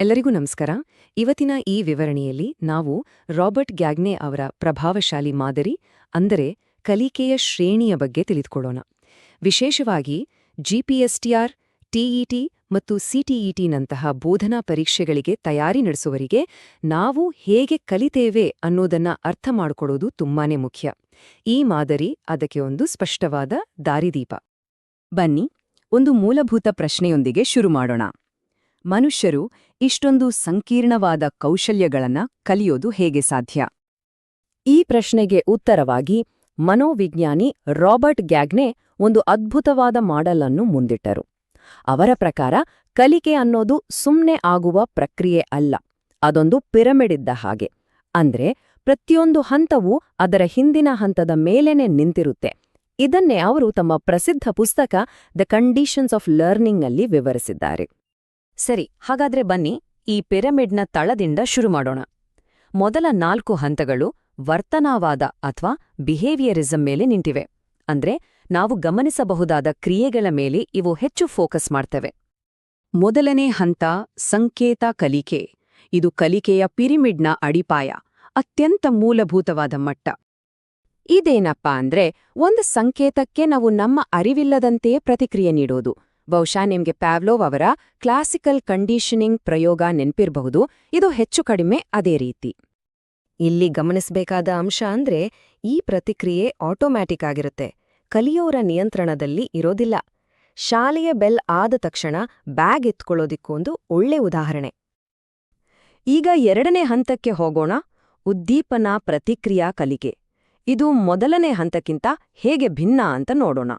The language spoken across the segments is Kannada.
ಎಲ್ಲರಿಗೂ ನಮಸ್ಕಾರ. ಇವತ್ತಿನ ಈ ವಿವರಣೆಯಲ್ಲಿ ನಾವು ರಾಬರ್ಟ್ ಗ್ಯಾಗ್ನೆ ಅವರ ಪ್ರಭಾವಶಾಲಿ ಮಾದರಿ, ಅಂದರೆ ಕಲಿಕೆಯ ಶ್ರೇಣಿಯ ಬಗ್ಗೆ ತಿಳಿದುಕೊಳ್ಳೋಣ. ವಿಶೇಷವಾಗಿ ಜಿಪಿಎಸ್ಟಿಆರ್ ಟಿಇಟಿ ಮತ್ತು ಸಿಟಿಇಟಿನಂತಹ ಬೋಧನಾ ಪರೀಕ್ಷೆಗಳಿಗೆ ತಯಾರಿ ನಡೆಸುವರಿಗೆ ನಾವು ಹೇಗೆ ಕಲಿತೇವೆ ಅನ್ನೋದನ್ನ ಅರ್ಥ ಮಾಡಿಕೊಡೋದು ತುಂಬಾನೇ ಮುಖ್ಯ. ಈ ಮಾದರಿ ಅದಕ್ಕೆ ಒಂದು ಸ್ಪಷ್ಟವಾದ ದಾರಿದೀಪ. ಬನ್ನಿ, ಒಂದು ಮೂಲಭೂತ ಪ್ರಶ್ನೆಯೊಂದಿಗೆ ಶುರು ಮಾಡೋಣ. ಮನುಷ್ಯರು ಇಷ್ಟೊಂದು ಸಂಕೀರ್ಣವಾದ ಕೌಶಲ್ಯಗಳನ್ನ ಕಲಿಯೋದು ಹೇಗೆ ಸಾಧ್ಯ? ಈ ಪ್ರಶ್ನೆಗೆ ಉತ್ತರವಾಗಿ ಮನೋವಿಜ್ಞಾನಿ ರಾಬರ್ಟ್ ಗ್ಯಾಗ್ನೆ ಒಂದು ಅದ್ಭುತವಾದ ಮಾಡೆಲ್ ಅನ್ನು ಮುಂದಿಟ್ಟರು. ಅವರ ಪ್ರಕಾರ ಕಲಿಕೆ ಅನ್ನೋದು ಸುಮ್ನೆ ಆಗುವ ಪ್ರಕ್ರಿಯೆ ಅಲ್ಲ, ಅದೊಂದು ಪಿರಮಿಡಿದ್ದ ಹಾಗೆ. ಅಂದ್ರೆ ಪ್ರತಿಯೊಂದು ಹಂತವೂ ಅದರ ಹಿಂದಿನ ಹಂತದ ಮೇಲೇನೆ ನಿಂತಿರುತ್ತೆ. ಇದನ್ನೇ ಅವರು ತಮ್ಮ ಪ್ರಸಿದ್ಧ ಪುಸ್ತಕ ದ ಕಂಡೀಷನ್ಸ್ ಆಫ್ ಲರ್ನಿಂಗ್ ಅಲ್ಲಿ ವಿವರಿಸಿದ್ದಾರೆ. ಸರಿ, ಹಾಗಾದ್ರೆ ಬನ್ನಿ, ಈ ಪಿರಮಿಡ್ನ ತಳದಿಂದ ಶುರು ಮಾಡೋಣ. ಮೊದಲ ನಾಲ್ಕು ಹಂತಗಳು ವರ್ತನಾವಾದ ಅಥವಾ ಬಿಹೇವಿಯರಿಸಂ ಮೇಲೆ ನಿಂತಿವೆ. ಅಂದ್ರೆ, ನಾವು ಗಮನಿಸಬಹುದಾದ ಕ್ರಿಯೆಗಳ ಮೇಲೆ ಇವು ಹೆಚ್ಚು ಫೋಕಸ್ ಮಾಡ್ತವೆ. ಮೊದಲನೇ ಹಂತ, ಸಂಕೇತ ಕಲಿಕೆ. ಇದು ಕಲಿಕೆಯ ಪಿರಿಮಿಡ್ನ ಅಡಿಪಾಯ, ಅತ್ಯಂತ ಮೂಲಭೂತವಾದ ಮಟ್ಟ. ಇದೇನಪ್ಪಾ ಅಂದ್ರೆ, ಒಂದು ಸಂಕೇತಕ್ಕೆ ನಾವು ನಮ್ಮ ಅರಿವಿಲ್ಲದಂತೆಯೇ ಪ್ರತಿಕ್ರಿಯೆ ನೀಡೋದು. ಬಹುಶಃ ನಿಮಗೆ ಪ್ಯಾವ್ಲೋವ್ ಅವರ ಕ್ಲಾಸಿಕಲ್ ಕಂಡೀಷನಿಂಗ್ ಪ್ರಯೋಗ ನೆನಪಿರಬಹುದು. ಇದು ಹೆಚ್ಚು ಕಡಿಮೆ ಅದೇ ರೀತಿ. ಇಲ್ಲಿ ಗಮನಿಸಬೇಕಾದ ಅಂಶ ಅಂದ್ರೆ ಈ ಪ್ರತಿಕ್ರಿಯೆ ಆಟೋಮ್ಯಾಟಿಕ್ ಆಗಿರುತ್ತೆ. ಕಲಿಯೋರ ನಿಯಂತ್ರಣದಲ್ಲಿ ಇರೋದಿಲ್ಲ. ಶಾಲೆಯ ಬೆಲ್ ಆದ ತಕ್ಷಣ ಬ್ಯಾಗ್ ಎತ್ಕೊಳ್ಳೋದಿಕ್ಕೊಂದು ಒಳ್ಳೆ ಉದಾಹರಣೆ. ಈಗ ಎರಡನೇ ಹಂತಕ್ಕೆ ಹೋಗೋಣ. ಉದ್ದೀಪನ ಪ್ರತಿಕ್ರಿಯಾ ಕಲಿಕೆ. ಇದು ಮೊದಲನೇ ಹಂತಕ್ಕಿಂತ ಹೇಗೆ ಭಿನ್ನ ಅಂತ ನೋಡೋಣ.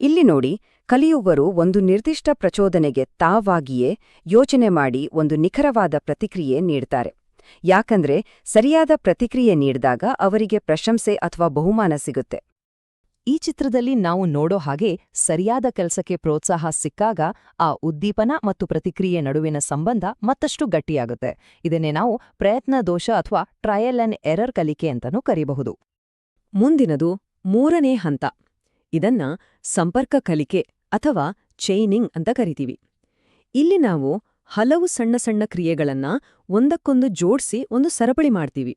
ಇಲ್ಲಿ ನೋಡಿ ಕಲಿಯುವವರು ಒಂದು ನಿರ್ದಿಷ್ಟ ಪ್ರಚೋದನೆಗೆ ತಾವಾಗಿಯೇ ಯೋಚನೆ ಮಾಡಿ ಒಂದು ನಿಖರವಾದ ಪ್ರತಿಕ್ರಿಯೆ ನೀಡ್ತಾರೆ. ಯಾಕಂದ್ರೆ, ಸರಿಯಾದ ಪ್ರತಿಕ್ರಿಯೆ ನೀಡಿದಾಗ ಅವರಿಗೆ ಪ್ರಶಂಸೆ ಅಥವಾ ಬಹುಮಾನ ಸಿಗುತ್ತೆ. ಈ ಚಿತ್ರದಲ್ಲಿ ನಾವು ನೋಡೋ ಹಾಗೆ ಸರಿಯಾದ ಕೆಲಸಕ್ಕೆ ಪ್ರೋತ್ಸಾಹ ಸಿಕ್ಕಾಗ ಆ ಉದ್ದೀಪನ ಮತ್ತು ಪ್ರತಿಕ್ರಿಯೆ ನಡುವಿನ ಸಂಬಂಧ ಮತ್ತಷ್ಟು ಗಟ್ಟಿಯಾಗುತ್ತೆ. ಇದನ್ನೇ ನಾವು ಪ್ರಯತ್ನ ದೋಷ ಅಥವಾ ಟ್ರಯಲ್ ಅಂಡ್ ಎರರ್ ಕಲಿಕೆ ಅಂತನೂ ಕರೀಬಹುದು. ಮುಂದಿನದು ಮೂರನೇ ಹಂತ. ಇದನ್ನ ಸಂಪರ್ಕ ಕಲಿಕೆ ಅಥವಾ ಚೈನಿಂಗ್ ಅಂತ ಕರಿತೀವಿ. ಇಲ್ಲಿ ನಾವು ಹಲವು ಸಣ್ಣ ಸಣ್ಣ ಕ್ರಿಯೆಗಳನ್ನ ಒಂದಕ್ಕೊಂದು ಜೋಡಿಸಿ ಒಂದು ಸರಪಳಿ ಮಾಡ್ತೀವಿ.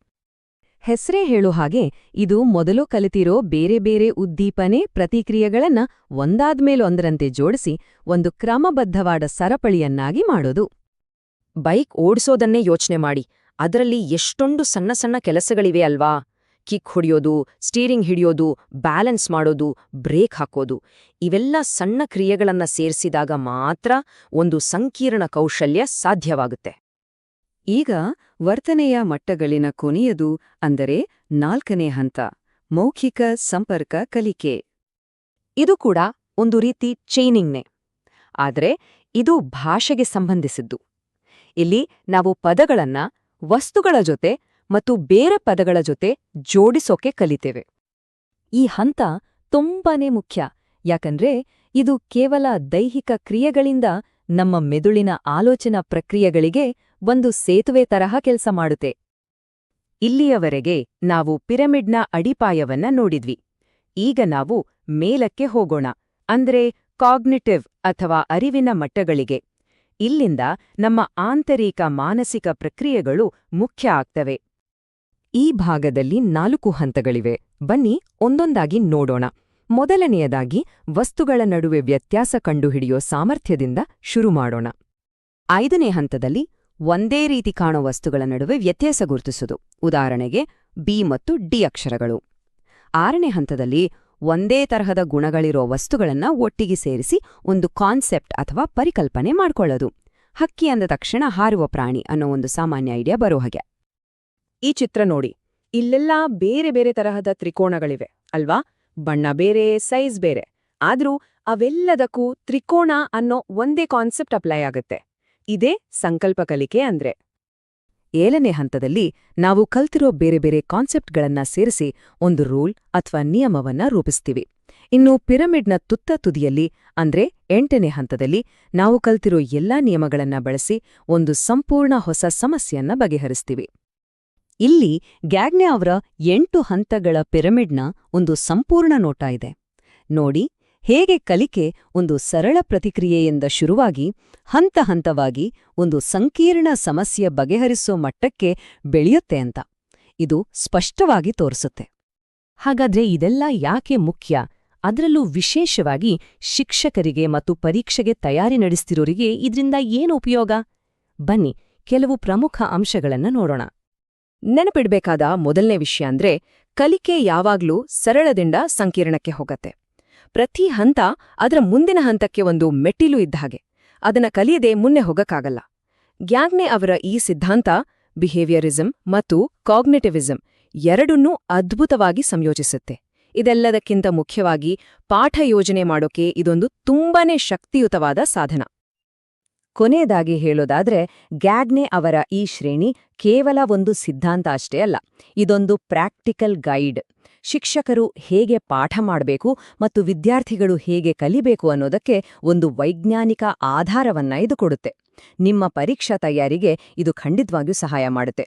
ಹೆಸರೇ ಹೇಳೋ ಹಾಗೆ ಇದು ಮೊದಲು ಕಲಿತಿರೋ ಬೇರೆ ಬೇರೆ ಉದ್ದೀಪನೆ ಪ್ರತಿಕ್ರಿಯೆಗಳನ್ನ ಒಂದಾದ್ಮೇಲೊಂದರಂತೆ ಜೋಡಿಸಿ ಒಂದು ಕ್ರಮಬದ್ಧವಾದ ಸರಪಳಿಯನ್ನಾಗಿ ಮಾಡೋದು. ಬೈಕ್ ಓಡಿಸೋದನ್ನೇ ಯೋಚನೆ ಮಾಡಿ. ಅದರಲ್ಲಿ ಎಷ್ಟೊಂದು ಸಣ್ಣ ಸಣ್ಣ ಕೆಲಸಗಳಿವೆ ಅಲ್ವಾ? ಕಿಕ್ ಹೊಡೆಯೋದು, ಸ್ಟೀರಿಂಗ್ ಹಿಡಿಯೋದು, ಬ್ಯಾಲೆನ್ಸ್ ಮಾಡೋದು, ಬ್ರೇಕ್ ಹಾಕೋದು, ಇವೆಲ್ಲ ಸಣ್ಣ ಕ್ರಿಯೆಗಳನ್ನು ಸೇರಿಸಿದಾಗ ಮಾತ್ರ ಒಂದು ಸಂಕೀರ್ಣ ಕೌಶಲ್ಯ ಸಾಧ್ಯವಾಗುತ್ತೆ. ಈಗ ವರ್ತನೆಯ ಮಟ್ಟಗಳಿನ ಕೊನೆಯದು ಅಂದರೆ ನಾಲ್ಕನೇ ಹಂತ, ಮೌಖಿಕ ಸಂಪರ್ಕ ಕಲಿಕೆ. ಇದು ಕೂಡ ಒಂದು ರೀತಿ ಚೈನಿಂಗ್ನೆ. ಆದರೆ ಇದು ಭಾಷೆಗೆ ಸಂಬಂಧಿಸಿದ್ದು. ಇಲ್ಲಿ ನಾವು ಪದಗಳನ್ನ, ವಸ್ತುಗಳ ಜೊತೆ ಮತ್ತು ಬೇರೆ ಪದಗಳ ಜೊತೆ ಜೋಡಿಸೋಕೆ ಕಲಿತೇವೆ. ಈ ಹಂತ ತುಂಬಾನೇ ಮುಖ್ಯ. ಯಾಕಂದ್ರೆ ಇದು ಕೇವಲ ದೈಹಿಕ ಕ್ರಿಯೆಗಳಿಂದ ನಮ್ಮ ಮೆದುಳಿನ ಆಲೋಚನಾ ಪ್ರಕ್ರಿಯೆಗಳಿಗೆ ಒಂದು ಸೇತುವೆ ತರಹ ಕೆಲಸ ಮಾಡುತ್ತೆ. ಇಲ್ಲಿಯವರೆಗೆ ನಾವು ಪಿರಮಿಡ್ನ ಅಡಿಪಾಯವನ್ನ ನೋಡಿದ್ವಿ. ಈಗ ನಾವು ಮೇಲಕ್ಕೆ ಹೋಗೋಣ. ಅಂದ್ರೆ ಕಾಗ್ನಿಟಿವ್ ಅಥವಾ ಅರಿವಿನ ಮಟ್ಟಗಳಿಗೆ. ಇಲ್ಲಿಂದ ನಮ್ಮ ಆಂತರಿಕ ಮಾನಸಿಕ ಪ್ರಕ್ರಿಯೆಗಳು ಮುಖ್ಯ ಆಗ್ತವೆ. ಈ ಭಾಗದಲ್ಲಿ ನಾಲ್ಕು ಹಂತಗಳಿವೆ. ಬನ್ನಿ ಒಂದೊಂದಾಗಿ ನೋಡೋಣ. ಮೊದಲನೆಯದಾಗಿ, ವಸ್ತುಗಳ ನಡುವೆ ವ್ಯತ್ಯಾಸ ಕಂಡುಹಿಡಿಯೋ ಸಾಮರ್ಥ್ಯದಿಂದ ಶುರು ಮಾಡೋಣ. ಐದನೇ ಹಂತದಲ್ಲಿ, ಒಂದೇ ರೀತಿ ಕಾಣೋ ವಸ್ತುಗಳ ನಡುವೆ ವ್ಯತ್ಯಾಸ ಗುರುತಿಸುವುದು. ಉದಾಹರಣೆಗೆ, ಬಿ ಮತ್ತು ಡಿ ಅಕ್ಷರಗಳು. ಆರನೇ ಹಂತದಲ್ಲಿ, ಒಂದೇ ತರಹದ ಗುಣಗಳಿರೋ ವಸ್ತುಗಳನ್ನ ಒಟ್ಟಿಗೆ ಸೇರಿಸಿ ಒಂದು ಕಾನ್ಸೆಪ್ಟ್ ಅಥವಾ ಪರಿಕಲ್ಪನೆ ಮಾಡ್ಕೊಳ್ಳೋದು. ಹಕ್ಕಿ ಅಂದ ತಕ್ಷಣ ಹಾರುವ ಪ್ರಾಣಿ ಅನ್ನೋ ಒಂದು ಸಾಮಾನ್ಯ ಐಡಿಯಾ ಬರೋ ಹಾಗೆ. ಈ ಚಿತ್ರ ನೋಡಿ. ಇಲ್ಲೆಲ್ಲ ಬೇರೆ ಬೇರೆ ತರಹದ ತ್ರಿಕೋಣಗಳಿವೆ ಅಲ್ವಾ? ಬಣ್ಣ ಬೇರೆ, ಸೈಜ್ ಬೇರೆ. ಆದ್ರೂ ಅವೆಲ್ಲದಕ್ಕೂ ತ್ರಿಕೋಣ ಅನ್ನೋ ಒಂದೇ ಕಾನ್ಸೆಪ್ಟ್ ಅಪ್ಲೈ ಆಗುತ್ತೆ. ಇದೇ ಸಂಕಲ್ಪ ಕಲಿಕೆ ಅಂದ್ರೆ. ಏಳನೇ ಹಂತದಲ್ಲಿ ನಾವು ಕಲ್ತಿರೋ ಬೇರೆ ಬೇರೆ ಕಾನ್ಸೆಪ್ಟ್ಗಳನ್ನ ಸೇರಿಸಿ ಒಂದು ರೂಲ್ ಅಥವಾ ನಿಯಮವನ್ನ ರೂಪಿಸ್ತೀವಿ. ಇನ್ನು ಪಿರಮಿಡ್ನ ತುತ್ತ ತುದಿಯಲ್ಲಿ ಅಂದ್ರೆ ಎಂಟನೇ ಹಂತದಲ್ಲಿ ನಾವು ಕಲ್ತಿರೋ ಎಲ್ಲಾ ನಿಯಮಗಳನ್ನ ಬಳಸಿ ಒಂದು ಸಂಪೂರ್ಣ ಹೊಸ ಸಮಸ್ಯೆಯನ್ನ ಬಗೆಹರಿಸ್ತೀವಿ. ಇಲ್ಲಿ ಗ್ಯಾಗ್ನೆ ಅವರ ಎಂಟು ಹಂತಗಳ ಪಿರಮಿಡ್ನ ಒಂದು ಸಂಪೂರ್ಣ ನೋಟ ಇದೆ. ನೋಡಿ, ಹೇಗೆ ಕಲಿಕೆ ಒಂದು ಸರಳ ಪ್ರತಿಕ್ರಿಯೆಯಿಂದ ಶುರುವಾಗಿ ಹಂತ ಹಂತವಾಗಿ ಒಂದು ಸಂಕೀರ್ಣ ಸಮಸ್ಯೆ ಬಗೆಹರಿಸೋ ಮಟ್ಟಕ್ಕೆ ಬೆಳೆಯುತ್ತೆ ಅಂತ. ಇದು ಸ್ಪಷ್ಟವಾಗಿ ತೋರಿಸುತ್ತೆ. ಹಾಗಾದ್ರೆ ಇದೆಲ್ಲ ಯಾಕೆ ಮುಖ್ಯ? ಅದರಲ್ಲೂ ವಿಶೇಷವಾಗಿ ಶಿಕ್ಷಕರಿಗೆ ಮತ್ತು ಪರೀಕ್ಷೆಗೆ ತಯಾರಿ ನಡೆಸ್ತಿರೋರಿಗೆ ಇದರಿಂದ ಏನು ಉಪಯೋಗ? ಬನ್ನಿ, ಕೆಲವು ಪ್ರಮುಖ ಅಂಶಗಳನ್ನು ನೋಡೋಣ. ನೆನಪಿಡ್ಬೇಕಾದ ಮೊದಲನೇ ವಿಷಯ ಅಂದ್ರೆ ಕಲಿಕೆ ಯಾವಾಗ್ಲೂ ಸರಳದಿಂದ ಸಂಕೀರ್ಣಕ್ಕೆ ಹೋಗತ್ತೆ. ಪ್ರತಿ ಹಂತ ಅದರ ಮುಂದಿನ ಹಂತಕ್ಕೆ ಒಂದು ಮೆಟ್ಟಿಲು ಇದ್ದ ಹಾಗೆ. ಅದನ್ನ ಕಲಿಯದೆ ಮುನ್ನೆ ಹೋಗಕ್ಕಾಗಲ್ಲ. ಗ್ಯಾಗ್ನೆ ಅವರ ಈ ಸಿದ್ಧಾಂತ ಬಿಹೇವಿಯರಿಸಂ ಮತ್ತು ಕಾಗ್ನೆಟಿವಿಸಂ ಎರಡನ್ನೂ ಅದ್ಭುತವಾಗಿ ಸಂಯೋಜಿಸುತ್ತೆ. ಇದೆಲ್ಲದಕ್ಕಿಂತ ಮುಖ್ಯವಾಗಿ ಪಾಠ ಯೋಜನೆ ಮಾಡೋಕೆ ಇದೊಂದು ತುಂಬಾನೇ ಶಕ್ತಿಯುತವಾದ ಸಾಧನ. ಕೊನೆಯದಾಗಿ ಹೇಳೋದಾದ್ರೆ, ಗ್ಯಾಗ್ನೆ ಅವರ ಈ ಶ್ರೇಣಿ ಕೇವಲ ಒಂದು ಸಿದ್ಧಾಂತ ಅಷ್ಟೇ ಅಲ್ಲ, ಇದೊಂದು ಪ್ರಾಕ್ಟಿಕಲ್ ಗೈಡ್. ಶಿಕ್ಷಕರು ಹೇಗೆ ಪಾಠ ಮಾಡಬೇಕು ಮತ್ತು ವಿದ್ಯಾರ್ಥಿಗಳು ಹೇಗೆ ಕಲಿಬೇಕು ಅನ್ನೋದಕ್ಕೆ ಒಂದು ವೈಜ್ಞಾನಿಕ ಆಧಾರವನ್ನ ಇದು ಕೊಡುತ್ತೆ. ನಿಮ್ಮ ಪರೀಕ್ಷಾ ತಯಾರಿಗೆ ಇದು ಖಂಡಿತವಾಗಿಯೂ ಸಹಾಯ ಮಾಡುತ್ತೆ.